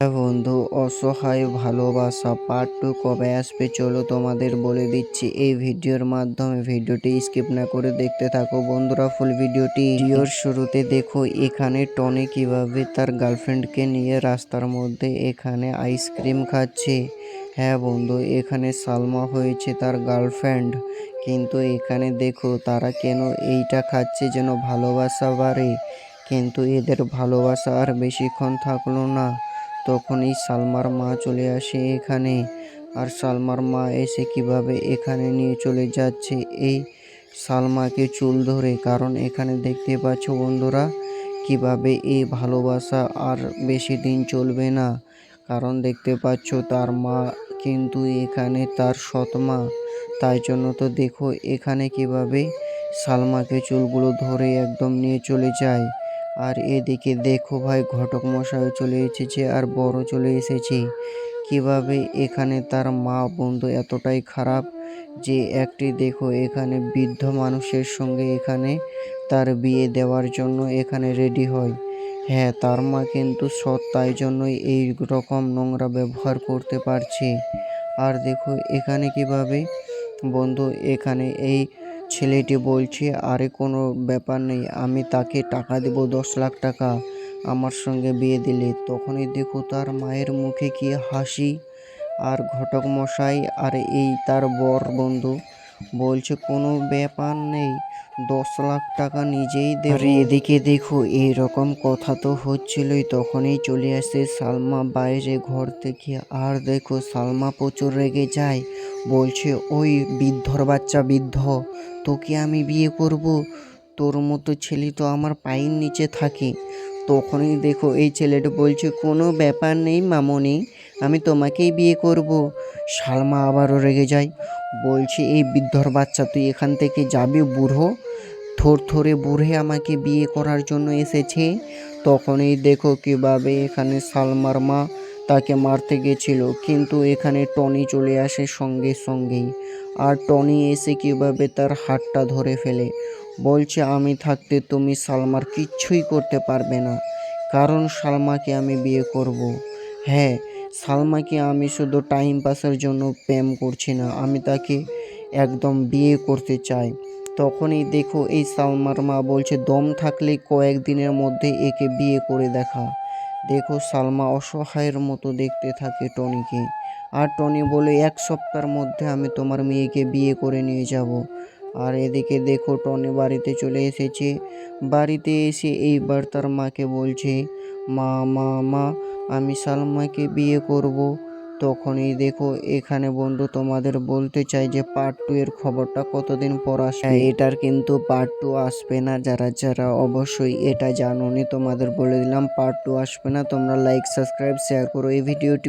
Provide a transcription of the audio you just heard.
বন্ধু, অসহায়, ভালোবাসা পার্ট টু কবে আসবে চলো তোমাদের বলে দিচ্ছি। এই ভিডিওর মাধ্যমে ভিডিওটি স্কিপ না করে দেখতে থাকো। বন্ধুরা ফুল ভিডিওটি ভিডিওর শুরুতে দেখো। এখানে টনি কীভাবে তার গার্লফ্রেন্ডকে নিয়ে রাস্তার মধ্যে এখানে আইসক্রিম খাচ্ছে। হ্যাঁ বন্ধু, এখানে সালমা হয়েছে তার গার্লফ্রেন্ড কিন্তু এখানে দেখো, তারা কেন এইটা খাচ্ছে যেন ভালোবাসা বাড়ে? কিন্তু এদের ভালোবাসা আর বেশিক্ষণ থাকল না। তখনই সালমার মা চলে আসে এখানে। আর সালমার মা এসে কীভাবে এখানে নিয়ে চলে যাচ্ছে? এই সালমাকে চুল ধরে। কারণ এখানে দেখতে পাচ্ছ বন্ধুরা, কীভাবে এই ভালোবাসা আর বেশি দিন চলবে না। কারণ দেখতে পাচ্ছ তার মা কিন্তু এখানে তার সৎ মা। তাই জন্য তো দেখো এখানে কীভাবে সালমাকে চুলগুলো ধরে একদম নিয়ে চলে যায়। আর এদিকে দেখো ভাই, ঘটক মশাই চলে এসেছে আর বড় চলে এসেছে। কীভাবে এখানে তার মা বন্ধু এতটাই খারাপ যে একটি দেখো, এখানে বৃদ্ধ মানুষের সঙ্গে এখানে তার বিয়ে দেওয়ার জন্য এখানে রেডি হয়। হ্যাঁ তার মা কিন্তু সৎ, তাই জন্যই এই রকম নোংরা ব্যবহার করতে পারছে। আর দেখো, এখানে কীভাবে বন্ধু, এখানে এই ছেলেটি বলছে, আরে, কোনো ব্যাপার নেই, আমি তাকে টাকা দেব, দশ লাখ টাকা। আমার সঙ্গে বিয়ে দিলে। তখনই দেখো তার মায়ের মুখে কি হাসি আর ঘটক মশাই, আর, এই তার বর বন্ধু। বলছে, কোনো ব্যাপার নেই, দশ লাখ টাকা নিজেই দেবে। এদিকে দেখো এই রকম কথা তো হচ্ছিলই, তখনই চলে আসে সালমা বাইরে ঘর থেকে। আর দেখো, সালমা প্রচুর রেগে যায়, বলছে, ওই বৃদ্ধর বাচ্চা, বৃদ্ধ, তোকে আমি বিয়ে করব? তোর মতো ছেলে তো আমার পায়ের নিচে থাকে। তখনই দেখো, এই ছেলেটা বলছে, কোনো ব্যাপার নেই মামনি, আমি তোমাকেই বিয়ে করব। সালমা আবারও রেগে যায়। বলছে, এই বৃদ্ধর বাচ্চা, তুই এখান থেকে যাবি বুড়ো? থর থরে বুড়ে আমাকে বিয়ে করার জন্য এসেছে। তখনই দেখো কীভাবে এখানে সালমার মা তাকে মারতে গেছিল। কিন্তু এখানে টনি চলে আসে সঙ্গে সঙ্গেই। আর টনি এসে কীভাবে তার হাতটা ধরে ফেলে। বলছে, আমি থাকতে তুমি সালমার কিচ্ছুই করতে পারবে না। কারণ সালমাকে আমি বিয়ে করব। হ্যাঁ সালমাকে আমি শুধু টাইম পাসের জন্য প্রেম করছি না, আমি তাকে একদম বিয়ে করতে চাই। তখনই দেখো এই সালমার মা বলছে, দম থাকলে কয়েকদিনের মধ্যে একে বিয়ে করে দেখা। দেখো সালমা অসহায়ের মতো দেখতে থাকে টনিকে। আর টনি বলে, এক সপ্তাহের মধ্যে আমি তোমার মেয়েকে বিয়ে করে নিয়ে যাব। আর এদিকে দেখো টনি বাড়িতে চলে এসেছে। বাড়িতে এসে এইবার তার মাকে বলছে, মা মা মা আমি সালমাকে বিয়ে করব। তখনই দেখো, এখানে বন্ধু তোমাদের বলতে চাই যে পার্ট টু এর খবরটা কতদিন পর আসবে। এটার কিন্তু পার্ট টু আসবে না। যারা যারা অবশ্যই এটা জানোনি, তোমাদের বলে দিলাম পার্ট টু আসবে না। তোমরা লাইক সাবস্ক্রাইব শেয়ার করো। এই ভিডিওটি